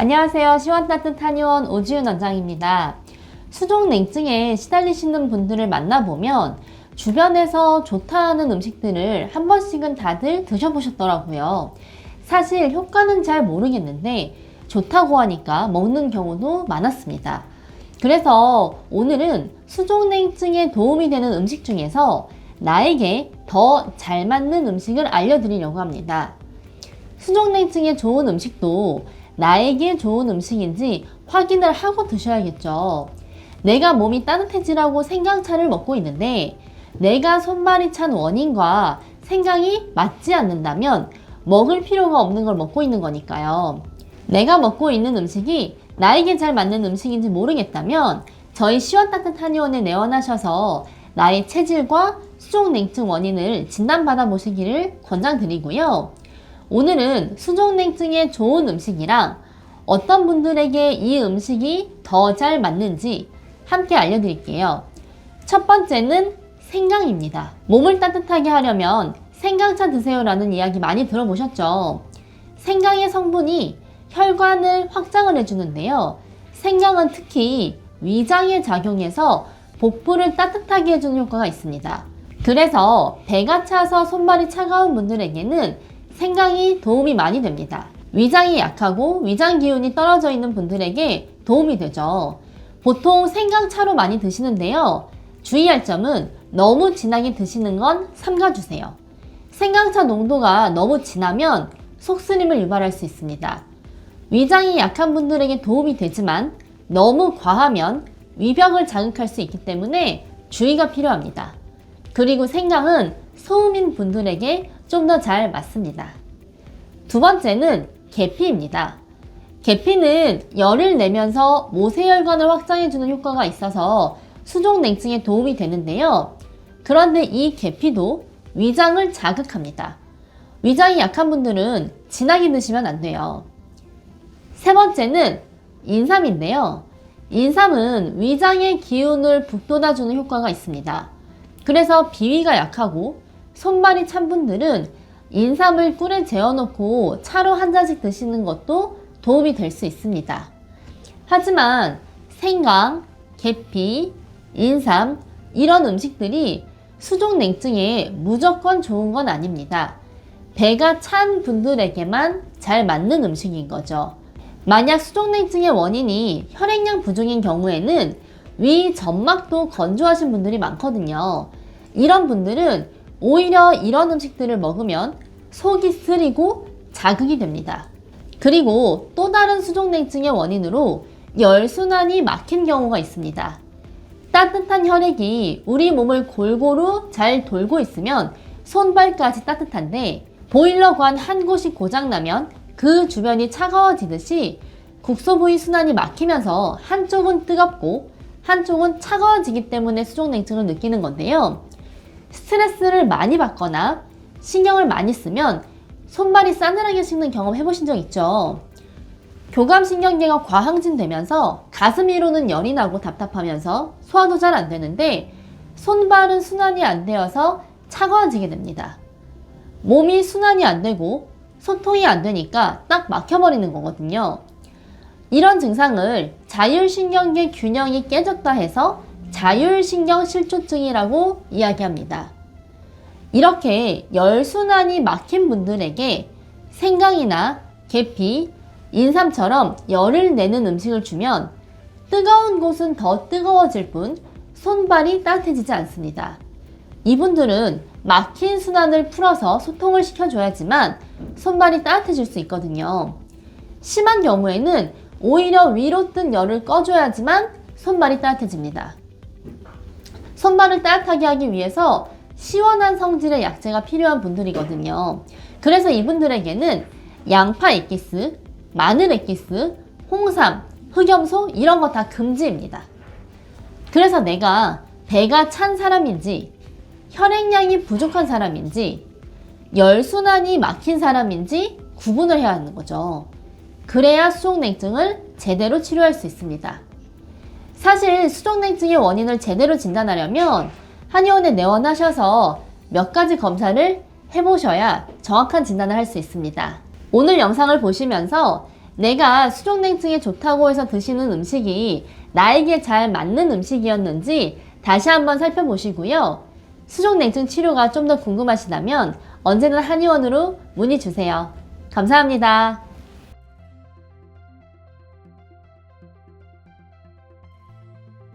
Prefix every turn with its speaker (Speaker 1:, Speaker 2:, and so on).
Speaker 1: 안녕하세요. 시원따뜻 한의원 오지윤 원장입니다. 수족 냉증에 시달리시는 분들을 만나보면 주변에서 좋다는 음식들을 한 번씩은 다들 드셔보셨더라고요. 사실 효과는 잘 모르겠는데 좋다고 하니까 먹는 경우도 많았습니다. 그래서 오늘은 수족 냉증에 도움이 되는 음식 중에서 나에게 더 잘 맞는 음식을 알려드리려고 합니다. 수족냉증에 좋은 음식도 나에게 좋은 음식인지 확인을 하고 드셔야겠죠. 내가 몸이 따뜻해지라고 생강차를 먹고 있는데 내가 손발이 찬 원인과 생강이 맞지 않는다면 먹을 필요가 없는 걸 먹고 있는 거니까요. 내가 먹고 있는 음식이 나에게 잘 맞는 음식인지 모르겠다면 저희 시원따뜻 한의원에 내원하셔서 나의 체질과 수족냉증 원인을 진단받아 보시기를 권장드리고요. 오늘은 수족냉증에 좋은 음식이랑 어떤 분들에게 이 음식이 더 잘 맞는지 함께 알려드릴게요. 첫 번째는 생강입니다. 몸을 따뜻하게 하려면 생강차 드세요라는 이야기 많이 들어보셨죠? 생강의 성분이 혈관을 확장을 해주는데요. 생강은 특히 위장에 작용해서 복부를 따뜻하게 해주는 효과가 있습니다. 그래서 배가 차서 손발이 차가운 분들에게는 생강이 도움이 많이 됩니다. 위장이 약하고 위장 기운이 떨어져 있는 분들에게 도움이 되죠. 보통 생강차로 많이 드시는데요. 주의할 점은 너무 진하게 드시는 건 삼가주세요. 생강차 농도가 너무 진하면 속쓰림을 유발할 수 있습니다. 위장이 약한 분들에게 도움이 되지만 너무 과하면 위벽을 자극할 수 있기 때문에 주의가 필요합니다. 그리고 생강은 소음인 분들에게 좀 더 잘 맞습니다. 두 번째는 계피입니다. 계피는 열을 내면서 모세혈관을 확장해주는 효과가 있어서 수족냉증에 도움이 되는데요. 그런데 이 계피도 위장을 자극합니다. 위장이 약한 분들은 진하게 드시면 안 돼요. 세 번째는 인삼인데요. 인삼은 위장의 기운을 북돋아주는 효과가 있습니다. 그래서 비위가 약하고 손발이 찬 분들은 인삼을 꿀에 재워놓고 차로 한 잔씩 드시는 것도 도움이 될 수 있습니다. 하지만 생강, 계피, 인삼 이런 음식들이 수족 냉증에 무조건 좋은 건 아닙니다. 배가 찬 분들에게만 잘 맞는 음식인 거죠. 만약 수족냉증의 원인이 혈액량 부족인 경우에는 위 점막도 건조하신 분들이 많거든요. 이런 분들은 오히려 이런 음식들을 먹으면 속이 쓰리고 자극이 됩니다. 그리고 또 다른 수족냉증의 원인으로 열순환이 막힌 경우가 있습니다. 따뜻한 혈액이 우리 몸을 골고루 잘 돌고 있으면 손발까지 따뜻한데 보일러관 한 곳이 고장나면 그 주변이 차가워지듯이 국소 부위 순환이 막히면서 한쪽은 뜨겁고 한쪽은 차가워지기 때문에 수족냉증을 느끼는 건데요. 스트레스를 많이 받거나 신경을 많이 쓰면 손발이 싸늘하게 식는 경험 해보신 적 있죠? 교감신경계가 과항진되면서 가슴 위로는 열이 나고 답답하면서 소화도 잘 안 되는데 손발은 순환이 안 되어서 차가워지게 됩니다. 몸이 순환이 안 되고 소통이 안 되니까 딱 막혀버리는 거거든요. 이런 증상을 자율신경계 균형이 깨졌다 해서 자율신경 실조증이라고 이야기합니다. 이렇게 열순환이 막힌 분들에게 생강이나 계피, 인삼처럼 열을 내는 음식을 주면 뜨거운 곳은 더 뜨거워질 뿐 손발이 따뜻해지지 않습니다. 이분들은 막힌 순환을 풀어서 소통을 시켜줘야지만 손발이 따뜻해질 수 있거든요. 심한 경우에는 오히려 위로 뜬 열을 꺼줘야지만 손발이 따뜻해집니다. 손발을 따뜻하게 하기 위해서 시원한 성질의 약재가 필요한 분들이거든요. 그래서 이분들에게는 양파 액기스, 마늘 액기스, 홍삼, 흑염소 이런 거 다 금지입니다. 그래서 내가 배가 찬 사람인지 혈액량이 부족한 사람인지 열순환이 막힌 사람인지 구분을 해야 하는 거죠. 그래야 수족냉증을 제대로 치료할 수 있습니다. 사실 수족냉증의 원인을 제대로 진단하려면 한의원에 내원하셔서 몇 가지 검사를 해보셔야 정확한 진단을 할 수 있습니다. 오늘 영상을 보시면서 내가 수족냉증에 좋다고 해서 드시는 음식이 나에게 잘 맞는 음식이었는지 다시 한번 살펴보시고요. 수족냉증 치료가 좀 더 궁금하시다면 언제나 한의원으로 문의 주세요. 감사합니다.